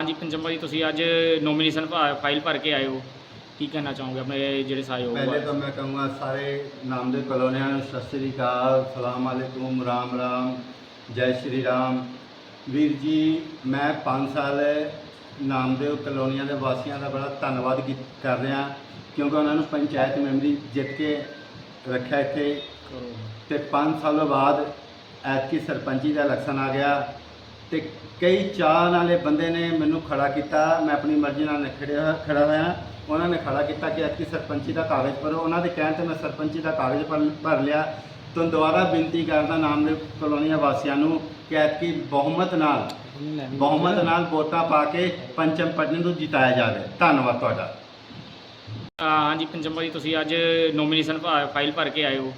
ਹਾਂਜੀ ਪੰਚਮਾ ਜੀ ਤੁਸੀਂ ਅੱਜ ਨੋਮੀਨੇਸ਼ਨ ਫਾਈਲ ਭਰ ਕੇ ਆਏ ਹੋ। ਕੀ ਕਹਿਣਾ ਚਾਹੋਗੇ ਆਪਣੇ ਜਿਹੜੇ ਸਹਿਯੋਗ ਪਹਿਲੇ ਤਾਂ ਮੈਂ ਕਹੂੰਗਾ ਸਾਰੇ ਨਾਮਦੇ ਕਲੋਨੀਆਂ ਨੂੰ ਸਤਿ ਸ੍ਰੀ ਅਕਾਲ ਸਲਾਮ ਅਲੈਕੁਮ ਰਾਮ ਰਾਮ ਜੈ ਸ਼੍ਰੀ ਰਾਮ। ਵੀਰ ਜੀ ਮੈਂ 5 ਸਾਲ ਨਾਮਦੇਵ ਕਲੋਨੀਆਂ ਦੇ ਵਾਸੀਆਂ ਦਾ ਬੜਾ ਧੰਨਵਾਦ ਕਰ ਰਿਹਾ ਕਿਉਂਕਿ ਉਹਨਾਂ ਨੂੰ ਪੰਚਾਇਤ ਮੈਂਬਰੀ ਜਿੱਤ ਕੇ ਰੱਖਿਆ ਇੱਥੇ। ਤੇ 5 ਸਾਲ ਬਾਅਦ ਐਤਕੀ ਸਰਪੰਚੀ ਦਾ ਇਲੈਕਸ਼ਨ ਆ ਗਿਆ। ਤੇ ਕਈ ਚਾਹ ਨਾਲੇ ਬੰਦੇ ਨੇ ਮੈਨੂੰ ਖੜਾ ਕੀਤਾ, ਮੈਂ ਆਪਣੀ ਮਰਜ਼ੀ ਨਾਲ ਖੜਿਆ, ਖੜਾ ਹੋਇਆ। ਉਹਨਾਂ ਨੇ ਖੜਾ ਕੀਤਾ ਕਿ ਐਤਕੀ ਸਰਪੰਚੀ ਦਾ ਕਾਗਜ਼ ਭਰੋ। ਉਹਨਾਂ ਦੇ ਕਹਿਣ ਤੇ ਮੈਂ ਸਰਪੰਚੀ ਦਾ ਕਾਗਜ਼ ਭਰ ਭਰ ਲਿਆ। ਤੋਂ ਦੁਬਾਰਾ ਬੇਨਤੀ ਕਰਦਾ ਨਾਮ ਦੇ ਕਲੋਨੀਆਂ ਵਾਸੀਆਂ ਨੂੰ ਕਿ ਐਤਕੀ ਬਹੁਮਤ ਨਾਲ ਬਹੁਮਤ ਨਾਲ ਵੋਟਾਂ ਪਾ ਕੇ ਪੰਚਮ ਪਟਨੇ ਨੂੰ ਜਿਤਾਇਆ ਜਾਵੇ। ਧੰਨਵਾਦ ਤੁਹਾਡਾ। ਹਾਂਜੀ, ਪੰਚਮ ਭਾਜੀ ਤੁਸੀਂ ਅੱਜ ਨੋਮੀਨੇਸ਼ਨ ਫਾਈਲ ਭਰ ਕੇ ਆਏ ਹੋ।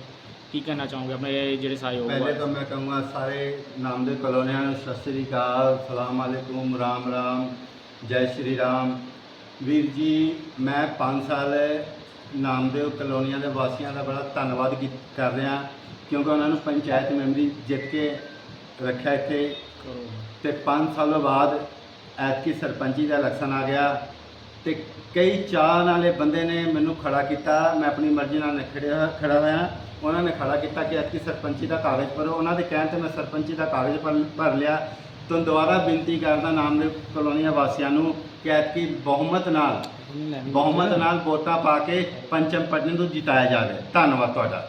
ਕੀ ਕਹਿਣਾ ਚਾਹੋਗੇ ਆਪਣੇ ਜਿਹੜੇ ਸਹਿਯੋਗ पहले तो मैं कहूँगा सारे नामदेव कॉलोनिया सत श्री अकाल सलाम अलैकुम राम राम जय श्री राम ਵੀਰ ਜੀ ਮੈਂ 5 ਸਾਲ ਨਾਮਦੇਵ ਕਲੋਨੀਆਂ ਦੇ ਵਾਸੀਆਂ ਦਾ ਬੜਾ ਧੰਨਵਾਦ ਕੀ- ਕਰ ਰਿਹਾ ਕਿਉਂਕਿ ਉਹਨਾਂ ਨੂੰ ਪੰਚਾਇਤ ਮੈਂਬਰੀ ਜਿੱਤ ਕੇ ਰੱਖਿਆ ਇੱਥੇ ਕਰੋ ਤੇ 5 ਸਾਲਾਂ ਬਾਅਦ ਐਤਕੀ ਸਰਪੰਚੀ ਦਾ ਇਲੈਕਸ਼ਨ ਆ ਗਿਆ ਤੇ ਕਈ ਚਾਹ ਵਾਲੇ ਬੰਦੇ ਨੇ ਮੈਨੂੰ ਖੜਾ ਕੀਤਾ। ਮੈਂ ਆਪਣੀ ਮਰਜ਼ੀ ਨਾਲ ਖੜਿਆ ਖੜਾ ਹੋਇਆ। ਉਹਨਾਂ ਨੇ ਖੜਾ ਕੀਤਾ ਕਿ ਐਤਕੀ ਸਰਪੰਚੀ ਦਾ ਕਾਗਜ਼ ਭਰੋ। ਉਹਨਾਂ ਦੇ ਕਹਿਣ ਤੇ ਮੈਂ ਸਰਪੰਚੀ ਦਾ ਕਾਗਜ਼ ਭਰ ਭਰ ਲਿਆ। ਤੋਂ ਦੁਬਾਰਾ ਬੇਨਤੀ ਕਰਦਾ ਨਾਮ ਦੇ ਕਲੋਨੀਆਂ ਵਾਸੀਆਂ ਨੂੰ ਕਿ ਐਤਕੀ ਬਹੁਮਤ ਨਾਲ ਬਹੁਮਤ ਨਾਲ ਵੋਟਾਂ ਪਾ ਕੇ ਪੰਚਮ ਪਟਨੇ ਨੂੰ ਜਿਤਾਇਆ ਜਾਵੇ। ਧੰਨਵਾਦ ਤੁਹਾਡਾ।